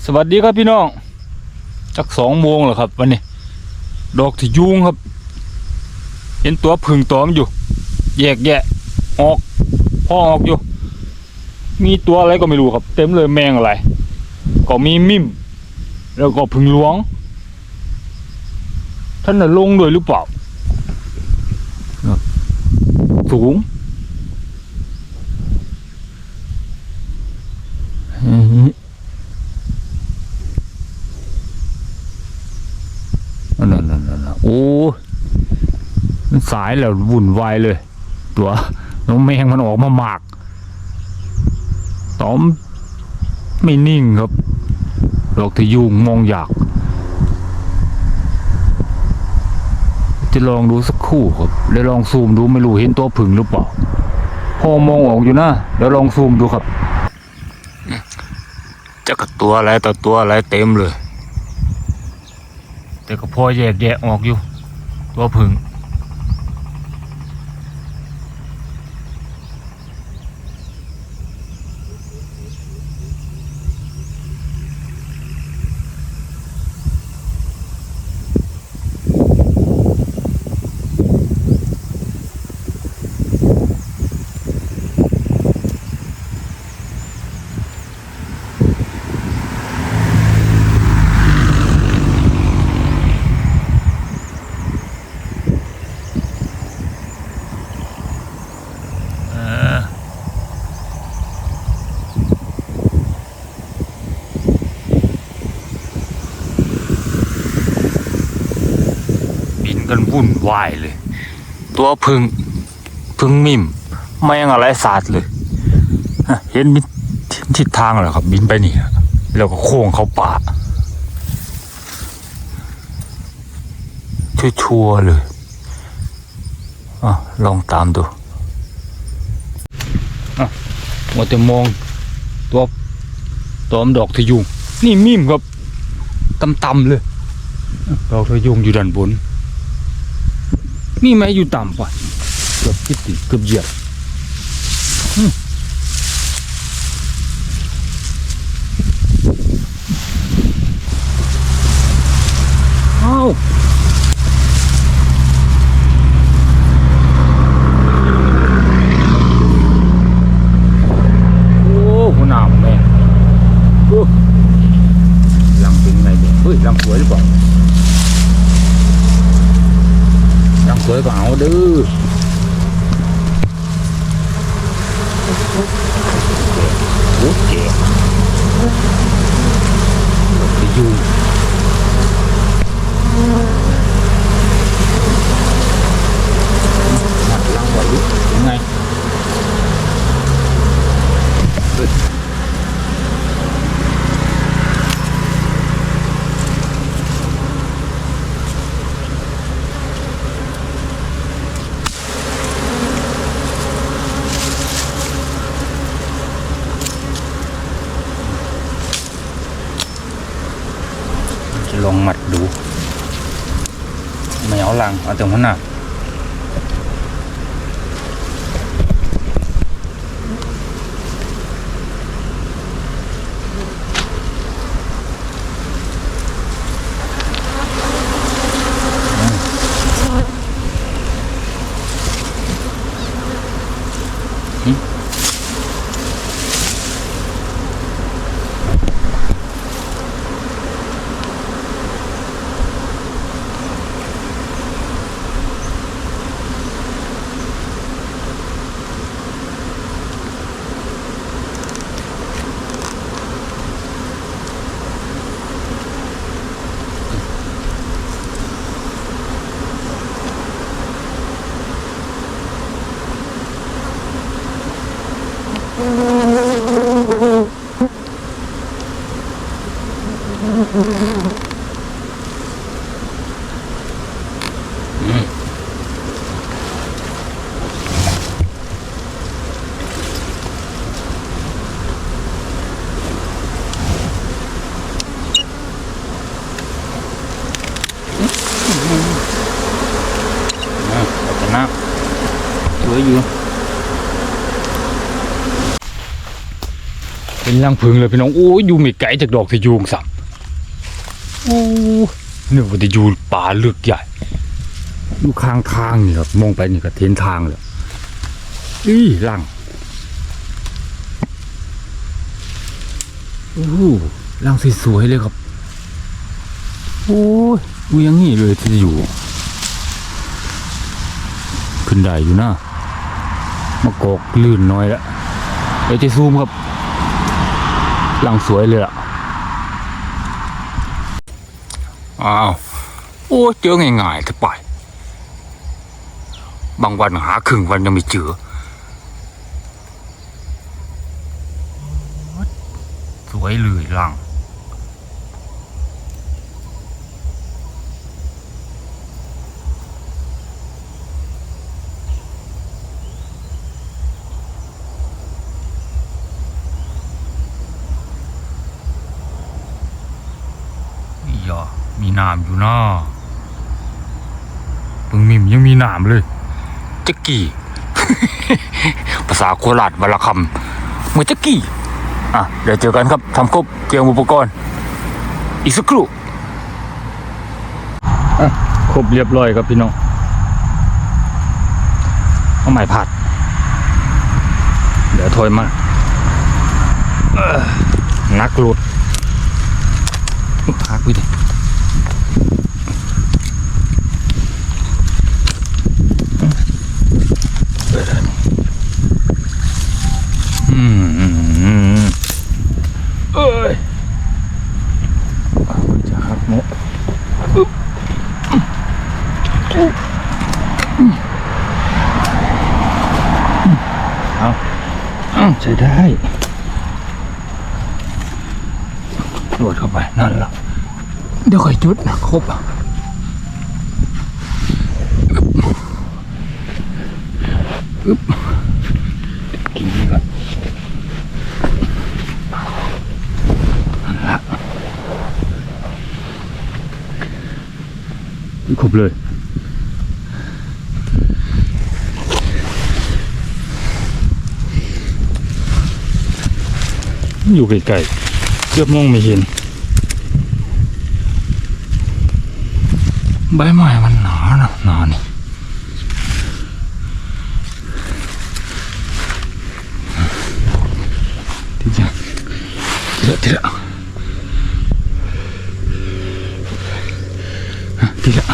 สวัสดีครับพี่น้องจักสองโมงแล้วครับ วันนี้ ดอกที่ยุงครับ เห็นตัวผึ่งตอมอยู่ แยกแยะ ออกพ่อออกอยู่ มีตัวอะไรก็ไม่รู้ครับ เต็มเลยแมงอะไร ก็มีมิม แล้วก็ผึ่งหลวง ท่านน่ะลงด้วยหรือเปล่าครับสูงอือหือ นั่นนั่นนั่นนั่นโอ้มันสายแล้ววุ่นวายเลย ตัวน้องแมงมันออกมาหมากตอมไม่นิ่งครับดอกที่ยุงมองอยาก จะลองดูสักครู่ครับแล้วลองซูมดูไม่รู้เห็นตัวผึ่งหรือเปล่าพอมองออกอยู่นะเดี๋ยวลองซูมดูครับจะกับตัวอะไรต่อตัวอะไรเต็มเลย แต่ก็พอแยกแยะออกอยู่ ตัวผึ่ง กันวุ่นวายเลย ตัวพึ่งพึ่งมิมไม่ยังอะไรสาดเลยเห็นมิทิศทางเหรอครับ บินไปนี่แล้วก็โค้งเข้าป่าชัวร์ๆเลยอลองตามดูมัวแต่มองตัวตัวมนดอกทะยุง นี่มิมครับต่ำๆเลย ดอกทะยุงอยู่ด้านบน นี่ไหมอยู่ต่ำป่ะเกือบคิดติเกือบเหยียบอืมเอ้าโอ้หัวหน้าแม่โอ้ลังเป็นไงเนี่ยเฮ้ยลังสวยหรือเปล่าลังสวยก็เอาเด้อ โอ้เจ๋ไปอยู่หัดลังไว้ดิยังไง จะ ลองหมัดดูไม่เอาลังเอาแต่หัวหน้าอะ เป็นรังผึ้งเลยพี่น้องโอ้ยอยู่ไม่ไกลจากดอกทะยูงสับโอ้เนึกว่าจะอยู่ป่าลึกใหญ่อยู่ข้างทางนี่ครับมองไปนี่ก็เห็นทางเลยอีรังโอ้รังสวยๆเลยครับโอ้ยอยู่ยังงี้เลยที่จะอยู่ ขึ้นได้อยู่นะมากอกลื่นน้อยล้วเดี๋ยวจะซูมครับ หลังสวยเลยล่ะ อ้าว โอ้ เจอง่ายๆจะไป บางวันหาครึ่งวันยังไม่เจอสวยเลยหลัง อีหยอมีห นามอยู่นะปึงมิมยังมีหนามเลยจักกี้ ภาษาโคราชวรรณคำเหมือนจักกี้ อะ เดี๋ยวเจอกันครับทำครบเตรียมอุปกรณ์ อีกสักครู่อะครบเรียบร้อยครับพี่น้องเอาไม้ผัด เดี๋ยวถอยมาเอ้อนักหลุดพักไว้ดิอืมอืมอืมเอ้ยเอาไว้จะหักเนาะอึ๊บอุ๊บอืมเอาเอาใช้ได้โดดเข้าไป นั่นละ เดี๋ยวค่อยจุดนะ ครบ อึ๊บกินนี่ก่อนนั่นละครบเลยอยู่ไกลๆเกือบมองไม่เห็น ใบไม้มันหนานะหนานี่ที่จะทีละทีละฮะทีละ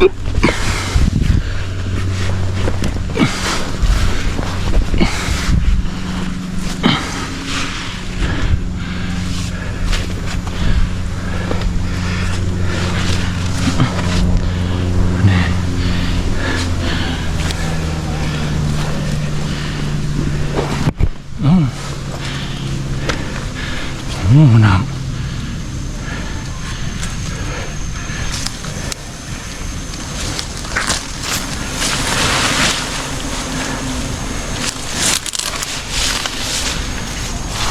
อึ๊บ โอ้น้ำ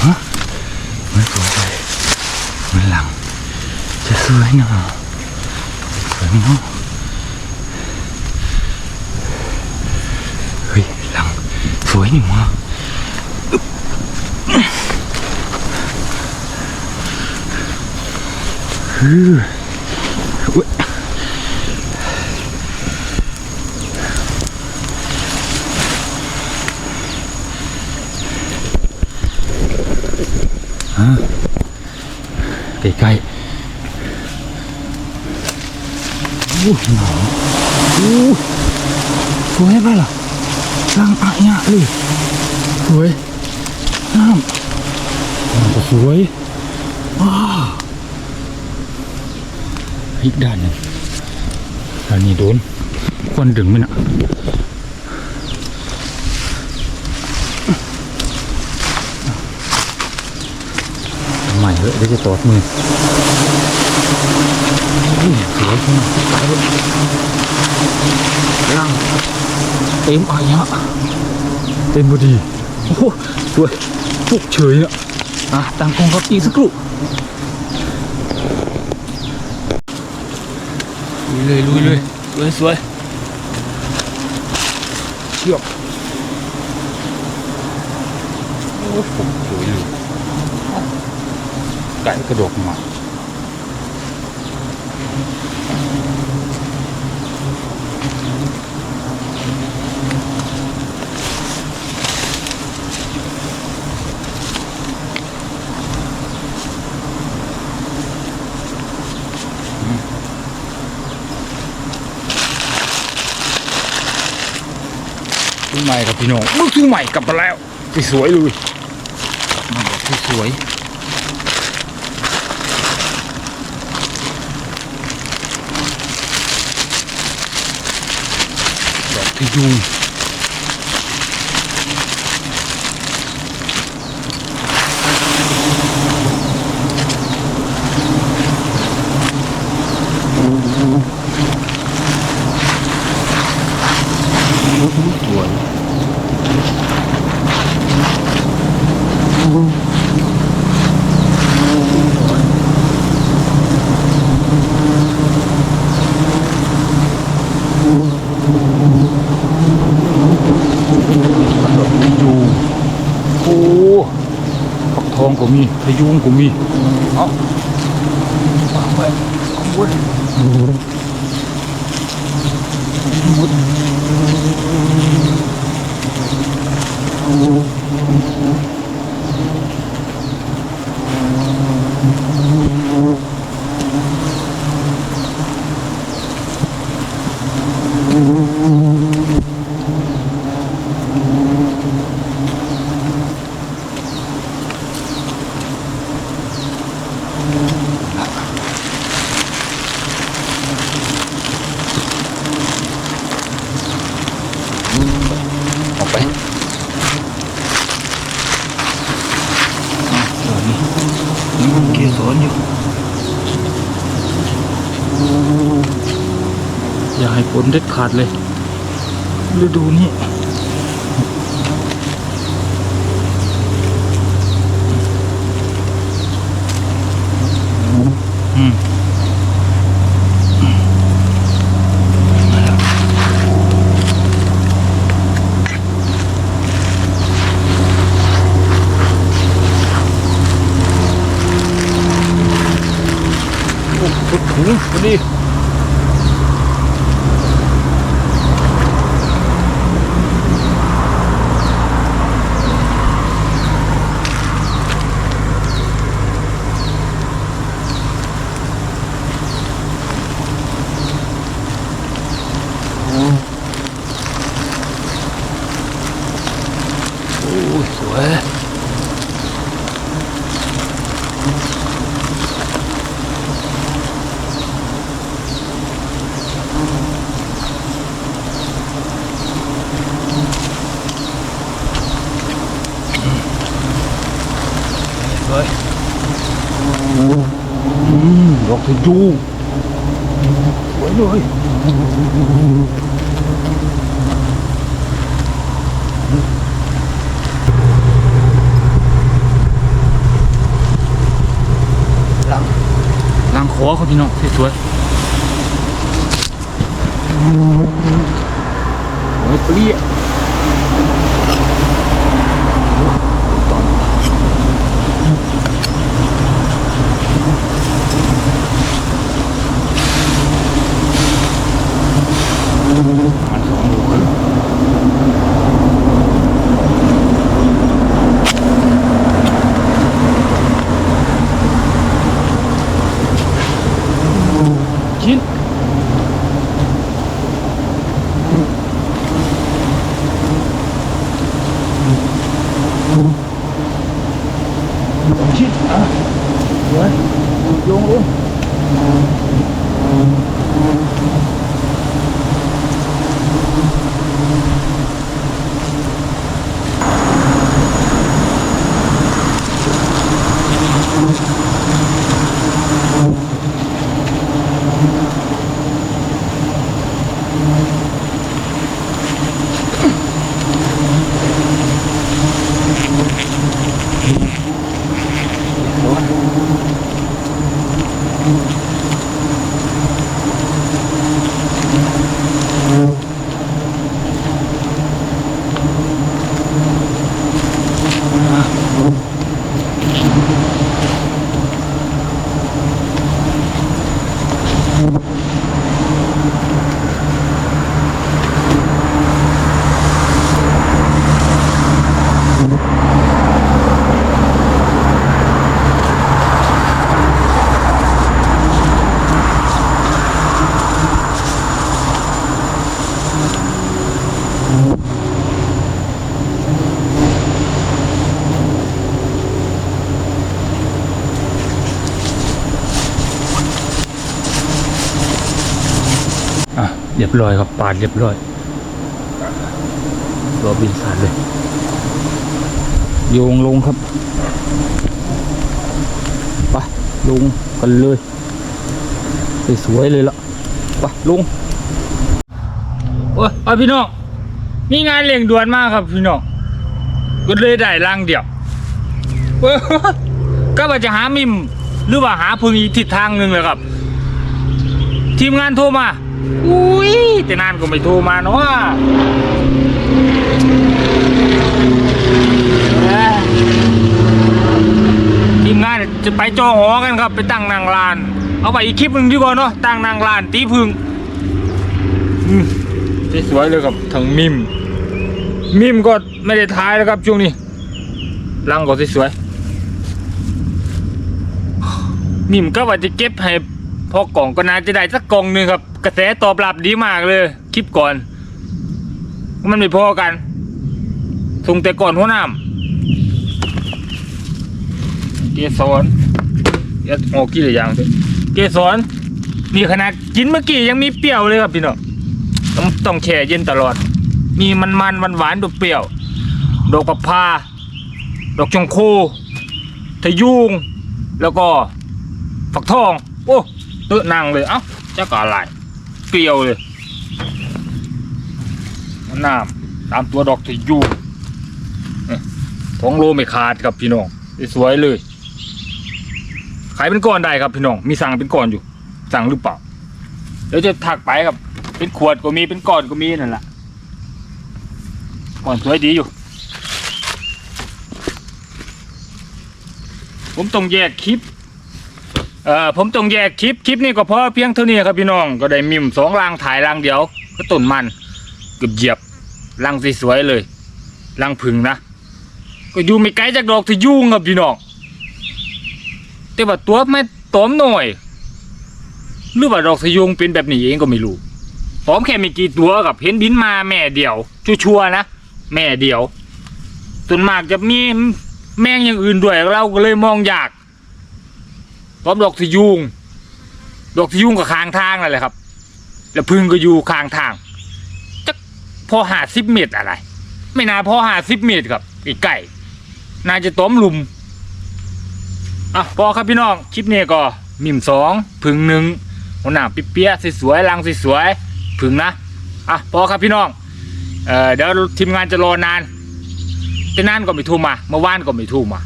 ฮะไม่สวยเลยมันหลัง จะสวยเนาะสวยไหมเนาะเฮ้ยหลัง สวยนี่หว่า อืออุ๊ยฮะ ใกล้ๆโอ้หนาวโอ้สวยป่ะล่ะร่างอะเนี่ยเลยสวยน้ำน้ำก็สวยว้าวอีกด้านหนึ่งด้านนี้โดนควันดึงไหมนะ ใหม่เลยเดี๋ยวจะตอดมืออุ้ยสวยขึ้นมาไปเลยร่างเต็มอายะเต็มพอดี โอ้โหสวยปุกเฉยอะอะตั้งกล้องครับอีกสักครู่ลุยเลยลุยเลยสวยสวยเชือกอ้ผมสวยเลย ไก่กระดกมาซื้อใหม่ครับพี่น้องมึงซื้อใหม่กลับมาแล้วสวยเลยกลับมาแบบสวย ๆดอกพะยูงสวย ดอกพะยูงโอ้ฟักทองก็มีพะยูงก็มีเอาวางไว้ข้างบนหมดออกไปอะเดี๋ยวนี้ยังมีเกสรอยู่ อย่าให้ฝน เด็ดขาดเลยฤดูนี้อืมมาแล้วโอ้สุดถุงพอดี โอ้ยสวยสวยอืม ดอกทะยูสวยเลยล้างล้างคอเขาพี่น้องสวยๆโอ้ยเปรี้ย Oh, เรียบร้อยครับปาดเรียบร้อยรอบินสานเลยโยงลงครับไปลงกันเลยสวยเลยละไปลงโอ้ยเอาพี่น้องมีงานเร่งด่วนมากครับพี่น้องก็เลยได้รังเดียวก็ว่าจะหามิมหรือว่าหาพึ่งอีกทิศทางหนึ่งเลยครับ ทีมงานโทรมา อุ้ยแต่นานก็ไม่โทรมาเนาะทีมงานจะไปจอหอกันครับ ไปตั้งนางลาน เอาไปอีกคลิปหนึ่งดีกว่าเนาะตั้งนางลานตีพึ่งอืมสวยเลยครับทั้งมิม มิมก็ไม่ได้ท้ายแล้วครับช่วงนี้รังก็สวยมิมก็ว่าจะเก็บให้ พอกล่องก็น่าจะได้สักกล่องหนึ่งครับ กระแสตอบรับดีมากเลย คลิปก่อน มันไม่พอกันส่งแต่ก่อนหัวหน้ำเกสรเดี๋ยวโอ้กี่หรือยังเกสรนี่ขนาดกินเมื่อกี้ยังมีเปรี้ยวเลยครับพี่น้องต้องต้องแช่เย็นตลอด มีมันมันหวานหวานดอกเปรี้ยว ดอกปะพาดอกจงโคทะยุงแล้วก็ฝักทอง โอ้ เตอนั่งเลยเอ้าเจ้าก็ออะไรเปรี้ยวเลยน้ำตามตัวดอกที่อยู่ท้องโลไม่ขาดครับพี่น้องสวยเลย ขายเป็นก้อนได้ครับพี่น้อง มีสั่งเป็นก้อนอยู่ สั่งหรือเปล่า เดี๋ยวจะถักไปครับ เป็นขวดก็มี เป็นก้อนก็มีนั่นแหละก้อนสวยดีอยู่ ผมต้องแยกคลิป เอ่อผมต้องแยกคลิปคลิปนี้ก็พอเพียงเท่านี้ครับพี่น้องก็ได้มิมสองรางถ่ายรางเดียว ก็ต้นมันเกือบเหยียบรางสวยๆเลยรางผึ่งนะก็อยู่ไม่ไกลจากดอกที่ยุ่งครับพี่น้องแต่ว่าตัวไม่ตอมหน่อยหรือว่าดอกทะยุงเป็นแบบนี้เองก็ไม่รู้พร้อมแค่ม่กี่ตัวกับเห็นบินมาแม่เดียว ชัวๆนะแม่เดียวส่วนมากจะมีแมงอย่างอื่นด้วยเราก็เลยมองยาก พร้อมดอกทะยุงดอกทะยุงกับคางทางนั่นแหละครับ แล้วพึ่งก็อยู่คางทางจะพอหาสิบเมตรอะไร ไม่น่าพอหาสิบเมตรครับใกล้ๆน่าจะต้มลุมอะพอครับพี่น้องคลิปนี้ก็มิมสองพึ่งหนึ่งหัวหน้าปิ๊เปี้ยสวยๆรังสวยๆพึ่งนะอะพอครับพี่น้องเออเดี๋ยวทีมงานจะรอนานจะนานก็ไม่โทูมาเมื่อวานก็ไม่โทูมา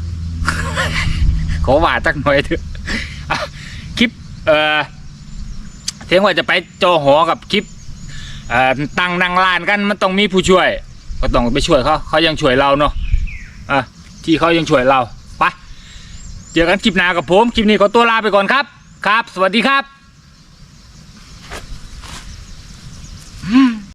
ขอว่าจักหน่อยเถอะ เออเทียงว่าจะไปโจหอกับคลิปเอ่อตั้งนางลานกันมันต้องมีผู้ช่วย ก็ต้องไปช่วยเขาเขายังช่วยเราเนาะอะที่เขายังช่วยเราไปเจอกันคลิปหน้ากับผมคลิปนี้ขอตัวลาไปก่อนครับ ครับ สวัสดีครับ